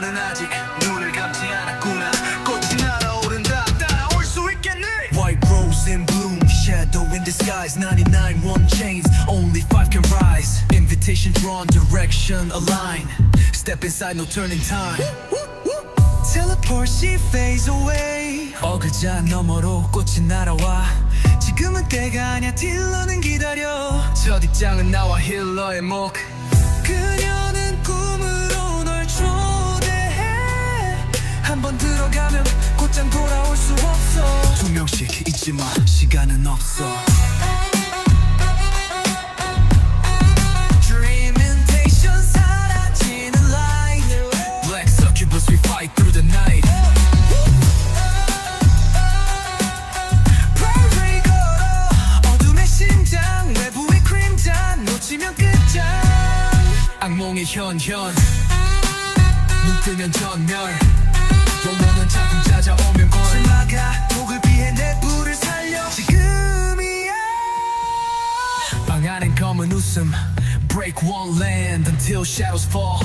너는 아직 눈을 감지 않았구나 꽃이 날아오른다 따라올 수 있겠니 White rose in bloom Shadow in disguise 99 one chains Only five can rise Invitation drawn direction aligned Step inside no turning time Teleport she fades away 어그자 너머로 꽃이 날아와 지금은 때가 아니야 딜러는 기다려 첫 입장은 나와 힐러의 목 들어가면 곧장 돌아올 수 없어. 두 명씩 잊지 마. 시간은 없어. Dreamintation 사라지는 light. Black succubus we fight through the night. Prairie 걸어. 어둠의 심장 외부의 크림잔 놓치면 끝장. 악몽의 현현. 눈 뜨면 전멸 찾아오면 걸 막아 독을 피해 내 불을 살려. 지금이야. 방 안엔 검은 웃음. Break one land until shadows fall.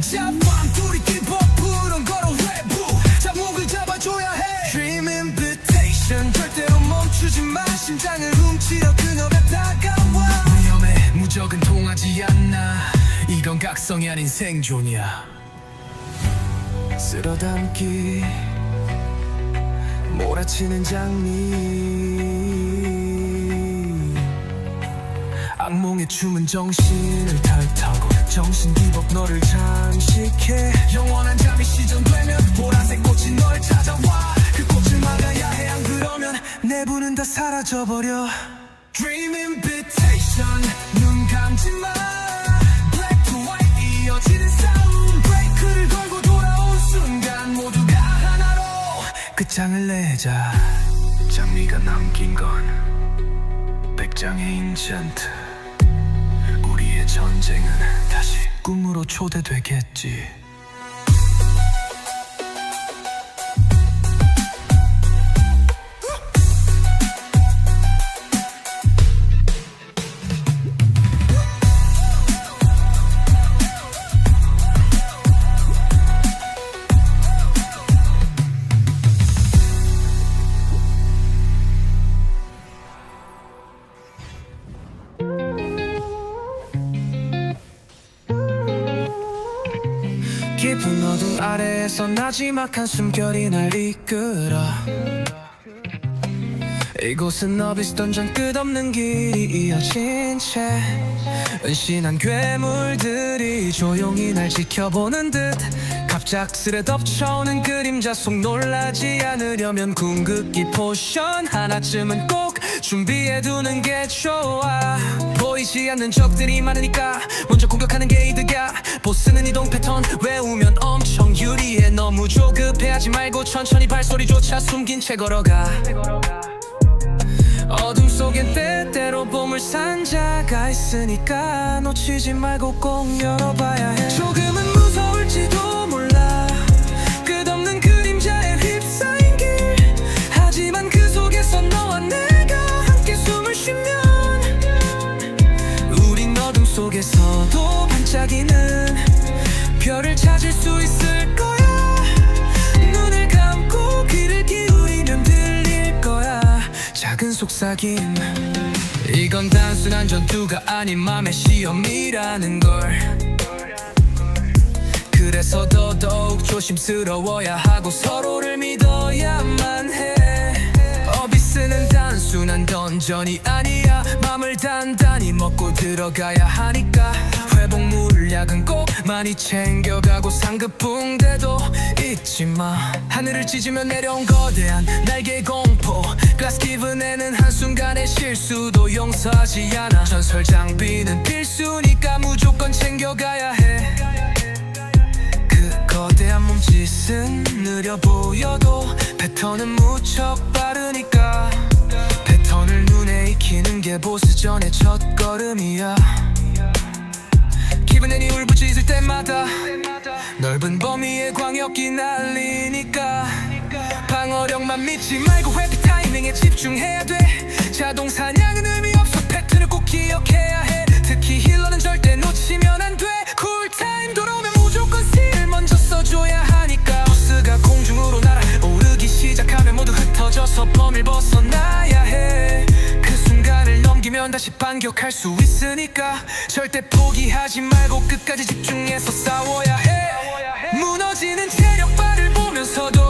자밤 둘이 뒤버 부른 걸어 외부. 자목을 잡아줘야 해. Dream invitation. 절대로 멈추지 마. 심장을 훔치려 그녀가 다가와. 위험해. 무적은 통하지 않나. 이건 각성이 아닌 생존이야. 쓸어담기 몰아치는 장미. 악몽의 춤은 정신을 탈타고 정신 기복 너를 잠식해. 영원한 잠이 시전되면 보라색 꽃이 널 찾아와. 그 꽃을 막아야 해. 안 그러면 내부는 다 사라져버려. Dream invitation. 눈 감지 마. Black to white 이어지는 싸움 브레이크를 걸고 돌아온 순간 하나로 끝장을 내자. 장미가 남긴 건 백장의 인챈트 우리의 전쟁은 다시 꿈으로 초대되겠지 아래에서 나지막 한 숨결이 날 이끌어. 이곳은 어비스 던전 끝없는 길이 이어진 채 은신한 괴물들이 조용히 날 지켜보는 듯 갑작스레 덮쳐오는 그림자 속 놀라지 않으려면 궁극기 포션 하나쯤은 꼭 준비해두는 게 좋아 보이지 않는 적들이 많으니까 먼저 공격하는 게 이득이야. 보스는 이동 패턴 외우면 엄청 유리해. 너무 조급해하지 말고 천천히 발소리조차 숨긴 채 걸어가. 어둠 속엔 때때로 보물상자가 있으니까 놓치지 말고 꼭 열어봐야 해. 조금은 무서울지도 반짝이는 별을 찾을 수 있을 거야. 눈을 감고 귀를 기울이면 들릴 거야. 작은 속삭임. 이건 단순한 전투가 아닌 맘의 시험이라는 걸. 그래서 더더욱 조심스러워야 하고 서로를 믿어야만 해. 어비스는 단순한 던전이 아니야. 맘을 단단히 먹고 들어가야 하니까. 회복 물약은 꼭 많이 챙겨가고 상급 붕대도 잊지 마. 하늘을 찢으면 내려온 거대한 날개 공포. Glass 기분에는 한순간의 실수도 용서하지 않아. 전설 장비는 필수니까 무조건 챙겨가야 해. 그 거대한 몸짓은 느려 보여도 패턴은 무척 빠르니까. 패턴을 눈에 익히는 게 보스전의 첫 걸음이야 기분이 울부짖을 때마다 넓은 범위의 광역이 날리니까 방어력만 믿지 말고 회피 타이밍에 집중해야 돼. 자동 사냥은 의미 없어 패턴을 꼭 기억해야 해. 특히 힐러는 절대 놓치면 안돼. 쿨타임 돌아오면 무조건 C를 먼저 써줘야 하니까. 보스가 공중으로 날아오르기 시작하면 모두 흩어져서 범위 벗어나야 해. 다시 반격할 수 있으니까 절대 포기하지 말고 끝까지 집중해서 싸워야 해. 무너지는 체력바를 보면서도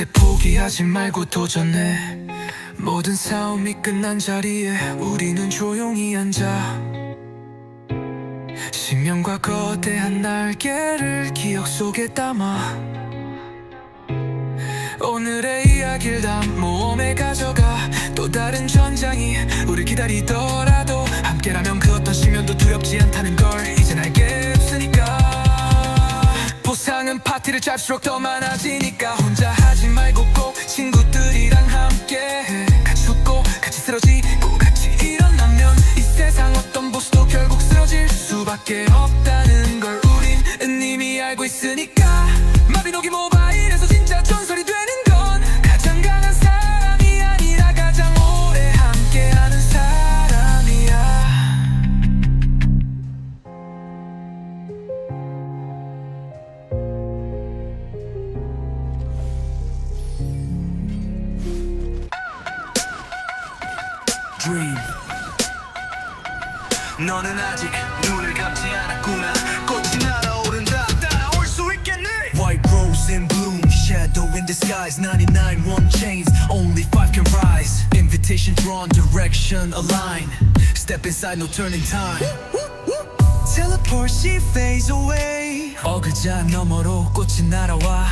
절대 포기하지 말고 도전해. 모든 싸움이 끝난 자리에 우리는 조용히 앉아. 신명과 거대한 날개를 기억 속에 담아. 오늘의 이야기를 다 모험에 가져가. 또 다른 전장이 우리 기다리더라도 함께라면 그 어떤 시면도 두렵지 않다는 걸 이젠 알겠으니까 보상은 파티를 짤수록 더 많아지니까 혼자 하지 말고 꼭 친구들이랑 함께 해. 같이 웃고 같이 쓰러지고 같이 일어나면 이 세상 어떤 보스도 결국 쓰러질 수밖에 없다는 걸 우린 이미 알고 있으니까 마비노기 모 Dream 너는 아직 눈을 감지 않았구나 꽃이 날아오른다 따라올 수 있겠니 White rose in bloom, shadow in disguise 99 one chains, only five can rise Invitation drawn, direction aligned Step inside, no turning time Teleport, she fades away 어그자 너머로 꽃이 날아와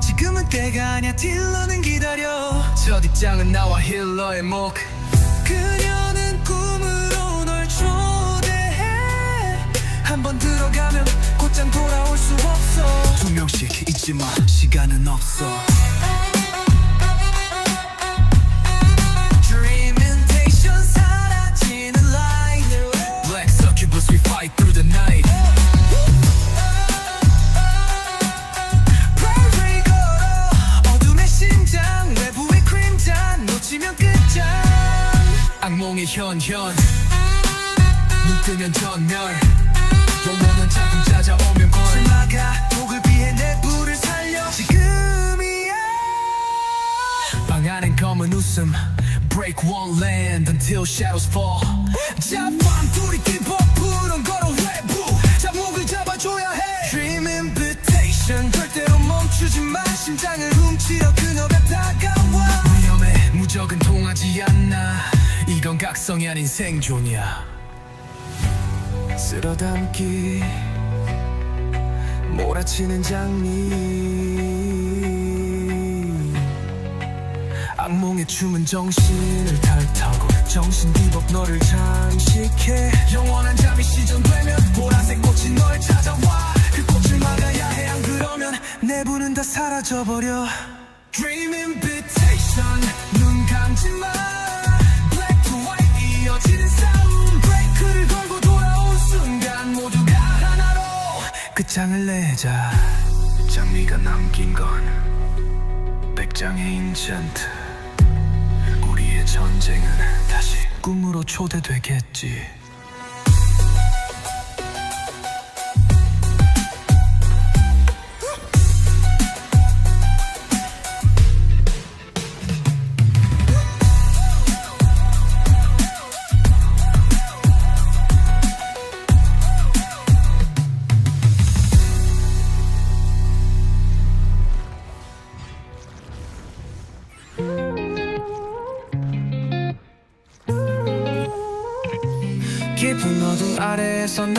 지금은 때가 아니야 딜러는 기다려 첫 입장은 나와 힐러의 목 그녀는 꿈으로 널 초대해. 한 번 들어가면 곧장 돌아올 수 없어. 두 명씩 잊지 마. 시간은 없어 각성이 아닌 생존이야. 쓸어담기 몰아치는 장미. 악몽의 춤은 정신을 탈타고. 정신 뒤법 너를 잠식해. 영원한 잠이 시전되면 보라색 꽃이 널 찾아와. 그 꽃을 막아야 해. 안 그러면 내부는 다 사라져버려. Dream invitation 눈 감지 마. Black to white 이어지는 싸움. 브레이크를 걸고 돌아온 순간 모두가 하나로 끝장을 내자. 장미가 남긴 건 백장의 인챈트. 우리의 전쟁은 다시 꿈으로 초대되겠지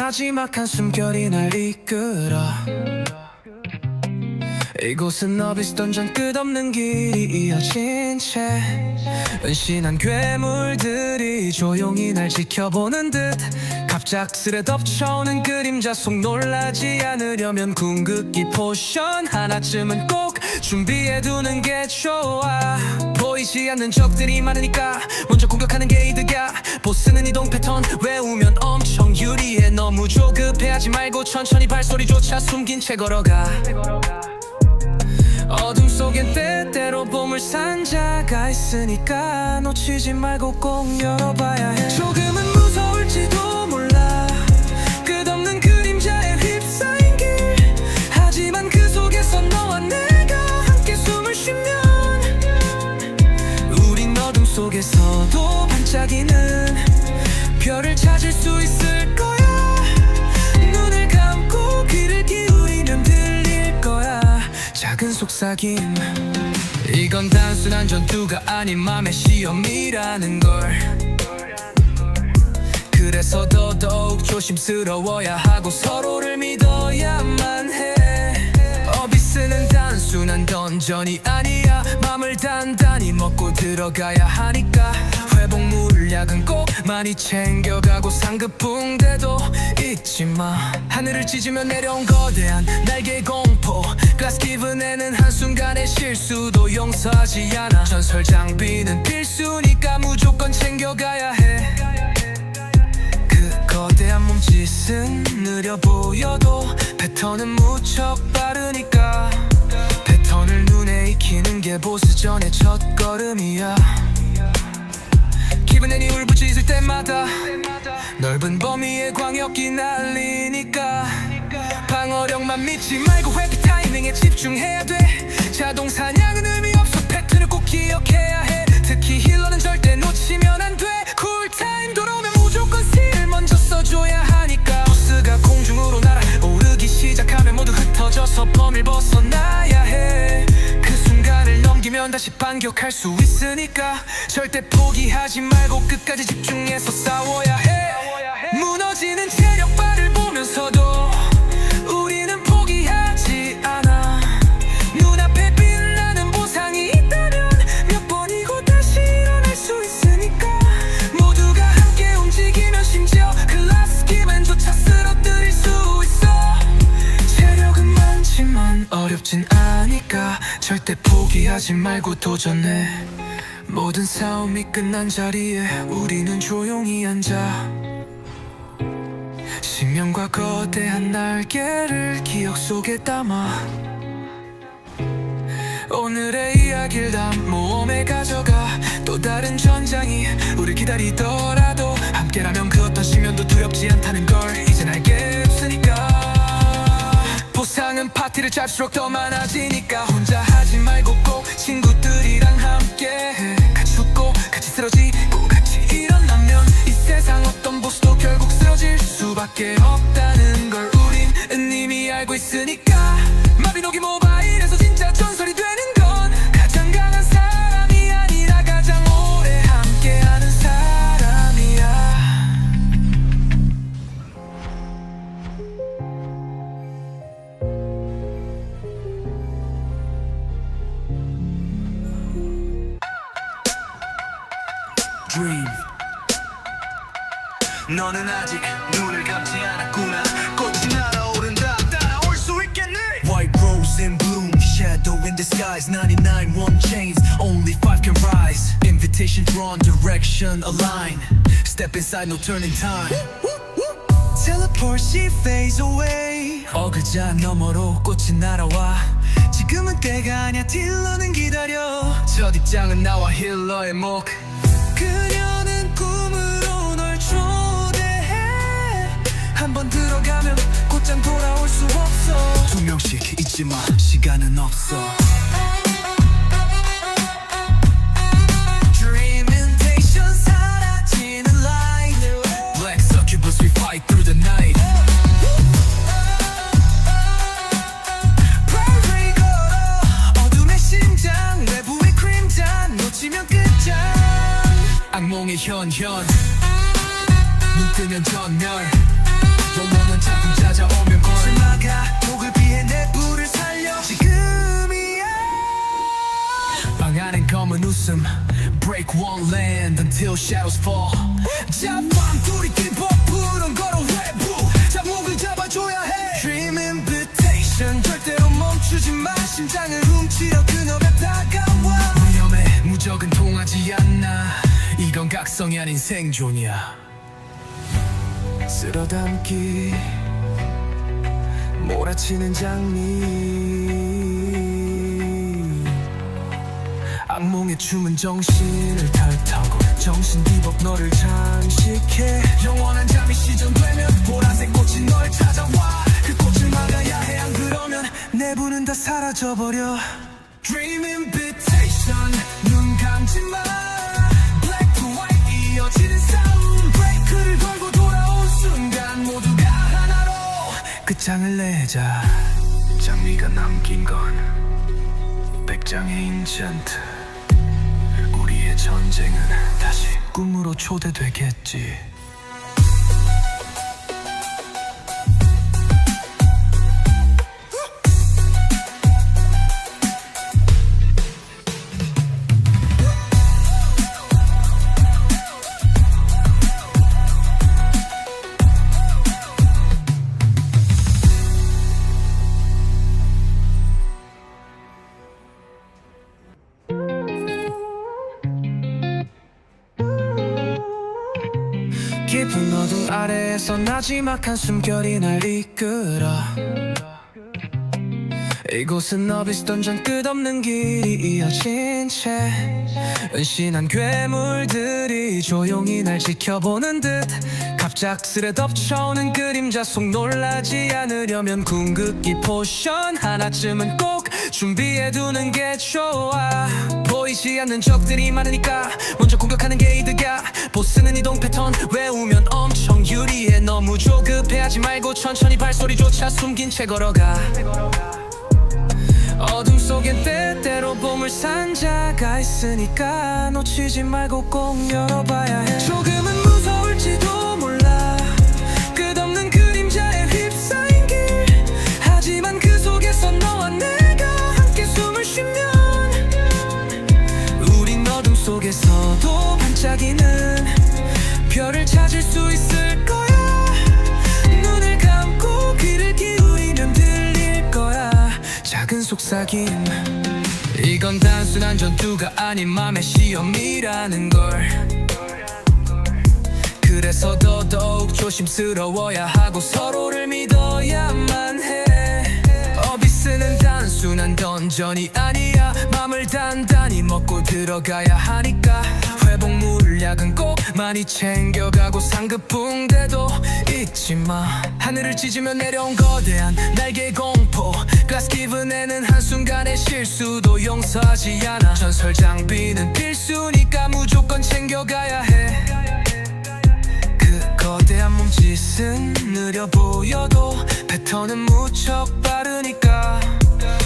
아래에서 나지막 한 숨결이 날 이끌어. 이곳은 어비스 던 전 끝없는 길이 이어진 채 은신한 괴물들이 조용히 날 지켜보는 듯 갑작스레 덮쳐오는 그림자 속 놀라지 않으려면 궁극기 포션 하나쯤은 꼭 준비해두는 게 좋아 보이지 않는 적들이 많으니까 먼저 공격하는 게 이득이야. 보스는 이동 패턴 외우면 엄청 유리해. 너무 조급해하지 말고 천천히 발소리조차 숨긴 채 걸어가. 어둠 속엔 때때로 보물산자가 있으니까 놓치지 말고 꼭 열어봐야 해. 조금은 무서울지도 속에서도 반짝이는 별을 찾을 수 있을 거야. 눈을 감고 귀를 기울이면 들릴 거야. 작은 속삭임. 이건 단순한 전투가 아닌 맘의 시험이라는 걸. 그래서 더더욱 조심스러워야 하고 서로를 믿어야만 해. 어비스는 단순한 던전이 아니야. 맘을 단단히 먹고 들어가야 하니까. 회복 물약은 꼭 많이 챙겨가고 상급 붕대도 잊지 마. 하늘을 찢으며 내려온 거대한 날개 공포. Glass given에는 한순간의 실수도 용서하지 않아. 전설 장비는 필수니까 무조건 챙겨가야 해. 그 거대한 몸짓은 느려 보여도 패턴은 무척 빠르니까 익히는 게 보스전의 첫 걸음이야. 기분이 울부짖을 때마다 넓은 범위의 광역이 날리니까 방어력만 믿지 말고 회피 타이밍에 집중해야 돼. 자동 사냥은 의미 없어 패턴을 꼭 기억해야 해. 특히 힐러는 절대 놓치면 안돼. 쿨타임 돌아오면 무조건 스틸 먼저 써줘야 하니까. 보스가 공중으로 날아오르기 시작하면 모두 흩어져서 벗어나야 해그 넘기면 다시 반격할 수 있으니까 절대 포기하지 말고 끝까지 집중해서 싸워야 해. 무너지는 체력바를 보면서도 포기하지 말고 도전해. 모든 싸움이 끝난 자리에 우리는 조용히 앉아. 신명과 거대한 날개를 기억 속에 담아. 오늘의 이야기를 다 모험에 가져가. 또 다른 전장이 우리 기다리더라도 함께라면 그 어떤 시면도 두렵지 않다는 걸 이젠 알겠으니까. 보상은 파티를 짤수록 더 많아지니까 혼자 하지 말고 수밖에 없다는 걸 우린 이미 알고 있으니까. 마비노기 모바일에서 진짜 전설이 되는 건 가장 강한 사람이 아니라 가장 오래 함께하는 사람이야. Dream 너는 아직 눈을 감지 않았구나 꽃이 날아오른다 따라올 수 있겠니 White rose in bloom Shadow in disguise 99 one chains Only five can rise Invitation drawn direction aligned Step inside no turning time Teleport she fades away 어그자 너머로 꽃이 날아와 지금은 때가 아니야 딜러는 기다려 첫 입장은 나와 힐러의 목 들어가면 곧장 돌아올 수 없어. 두 명씩 잊지 마. 시간은 없어 until shadows fall. 자밤 둘이 뛴 버프론 걸어 외부 잠목을 잡아줘야 해. Dream invitation 절대로 멈추지 마. 심장을 훔치려 그녀가 다가와. 위험해. 무적은 통하지 않나 이건 각성이 아닌 생존이야. 쓸어담기. 몰아치는 장미 악몽의 춤은 정신을 털타고 정신 뒤복 너를 장식해. 영원한 잠이 시전되면 보라색 꽃이 널 찾아와. 그 꽃을 막아야 해. 안 그러면 내부는 다 사라져버려. Dream invitation. 눈 감지 마. Black to white 이어지는 싸움 브레이크를 걸고 돌아온 순간 모두가 하나로 끝장을 내자. 장미가 남긴 건 백장의 우리의 전쟁은 다시 꿈으로 초대되겠지 아래에서 나지막 한 숨결이 날 이끌어. 이곳은 어비스 던전 끝없는 길이 이어진 채 은신한 괴물들이 조용히 날 지켜보는 듯 갑작스레 덮쳐오는 그림자 속 놀라지 않으려면 궁극기 포션 하나쯤은 꼭 준비해두는 게 좋아 보이지 않는 적들이 많으니까 먼저 공격하는 게 이득이야. 보스는 이동 패턴 외우면 엄청 유리해. 너무 조급해하지 말고 천천히 발소리조차 숨긴 채 걸어가. 어둠 속엔 때때로 보물 상자가 있으니까 놓치지 말고 꼭 열어봐야 해. 조금은 속삭임. 이건 단순한 전투가 아닌 맘의 시험이라는 걸. 그래서 더더욱 조심스러워야 하고 서로를 믿어야만 해. 어비스는 단순한 던전이 아니야. 맘을 단단히 먹고 들어가야 하니까 회복 물약은 꼭 많이 챙겨가고 상급 붕대도 잊지 마. 하늘을 찢으며 내려온 거대한 날개 공포. 가스 기분에는 한순간의 실수도 용서하지 않아. 전설 장비는 필수니까 무조건 챙겨가야 해. 그 거대한 몸짓은 느려 보여도 패턴은 무척 빠르니까.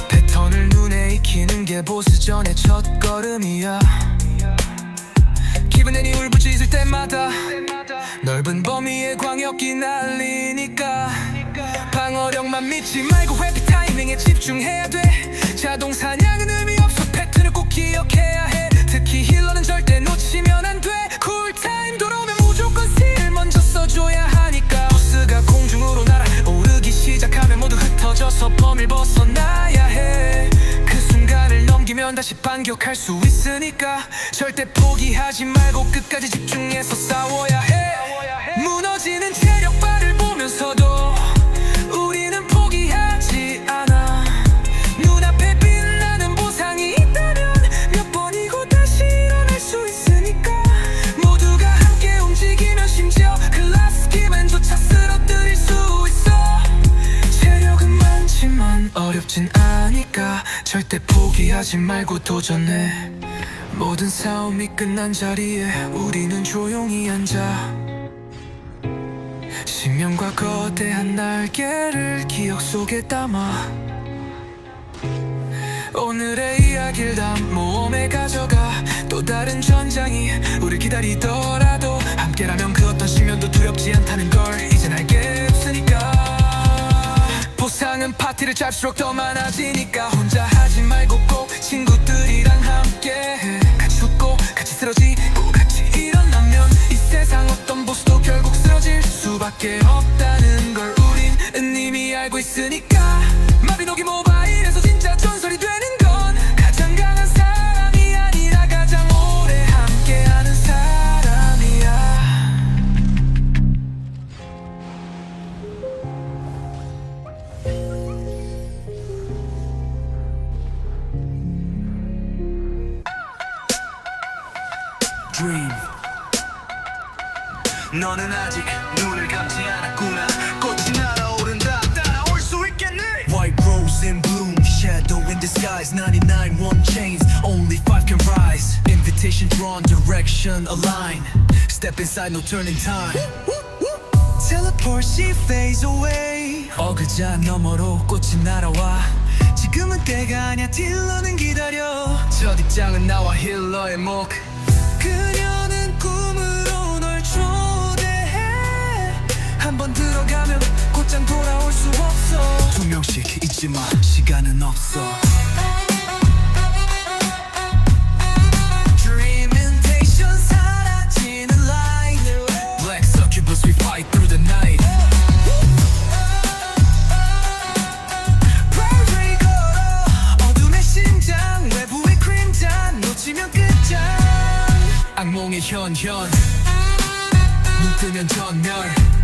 패턴을 눈에 익히는 게 보스전의 첫 걸음이야 기분이 울부짖을 때마다 넓은 범위의 광역이 날리니까 방어력만 믿지 말고 회피 타이밍에 집중해야 돼. 자동 사냥은 의미 없어 패턴을 꼭 기억해야 해. 특히 힐러는 절대 놓치면 안돼. 쿨타임 돌아오면 무조건 스틸 먼저 써줘야 하니까. 보스가 공중으로 날아오르기 시작하면 모두 흩어져서 범위를 벗어나야 해 넘기면 다시 반격할 수 있으니까 절대 포기하지 말고 끝까지 집중해서 싸워야 포기하지 말고 도전해. 모든 싸움이 끝난 자리에 우리는 조용히 앉아. 신명과 거대한 날개를 기억 속에 담아. 오늘의 이야기를 다 모험에 가져가. 또 다른 전장이 우릴 기다리더라도 함께라면 그 어떤 시면도 두렵지 않다는 걸 이젠 알겠으니까. 보상은 파티를 짤수록 더 많아지니까 혼자 하지 말고 꼭 수밖에 없다는 걸 우린 이미 알고 있으니까 마비노기 모 너는 아직 눈을 감지 않았구나 꽃이 날아오른다 따라올 수 있겠니 White rose in bloom, shadow in disguise 99 one chains, only five can rise Invitation drawn, direction aligned Step inside, no turning time Teleport she fades away 어그자 너머로 꽃이 날아와 지금은 때가 아니야 딜러는 기다려 첫 입장은 나와 힐러의 목 한번 들어가면 곧장 돌아올 수 없어 두 명씩 잊지 마 시간은 없어 Dreamintation 사라지는 light Black succubus we fight through the night Prairie 걸어 어둠의 심장 외부의 크림잔 놓치면 끝장 악몽의 현현 눈 뜨면 전멸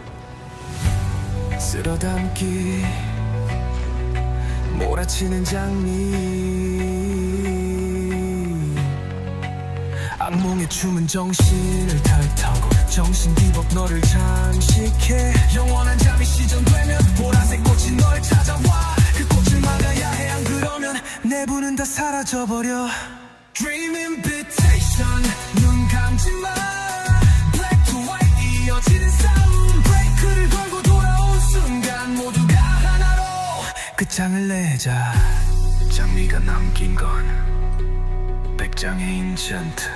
쓸어담기 몰아치는 장미. 악몽의 춤은 정신을 탈타고 정신 뒤벅 너를 잠식해. 영원한 잠이 시전되면 보라색 꽃이 널 찾아와. 그 꽃을 막아야 해 안 그러면 내부는 다 사라져버려. Dream invitation 눈 감지 마 장을 내자. 장미가 남긴 건 백장의 인챈트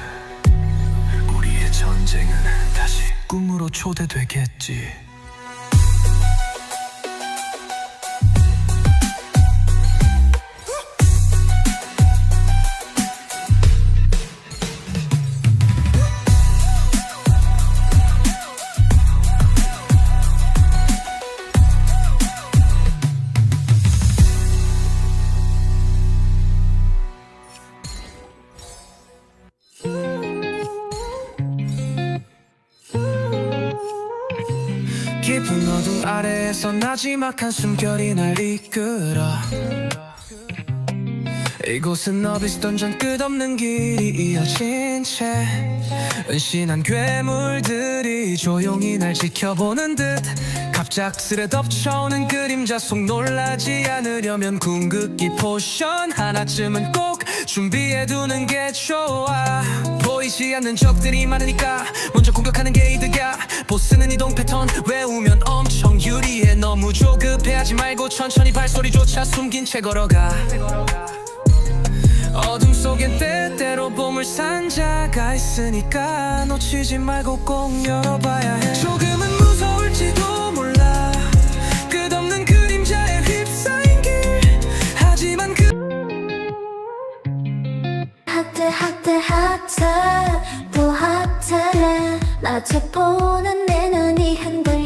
우리의 전쟁은 다시 꿈으로 초대되겠지 아래에서 나지막 한 숨결이 날 이끌어. 이곳은 너비스 던전 끝없는 길이 이어진 채 은신한 괴물들이 조용히 날 지켜보는 듯 갑작스레 덮쳐오는 그림자 속 놀라지 않으려면 궁극기 포션 하나쯤은 꼭 준비해두는 게 좋아 보이지 않는 적들이 많으니까 먼저 공격하는 게 이득이야. 보스는 이동 패턴 외우면 엄청 유리해. 너무 조급해하지 말고 천천히 발소리조차 숨긴 채 걸어가. 어둠 속엔 때때로 보물상자가 있으니까 놓치지 말고 꼭 열어봐야 해. 조금은 무서울지도 하트 또 하트를 마주 보는 내 눈이 흔들려.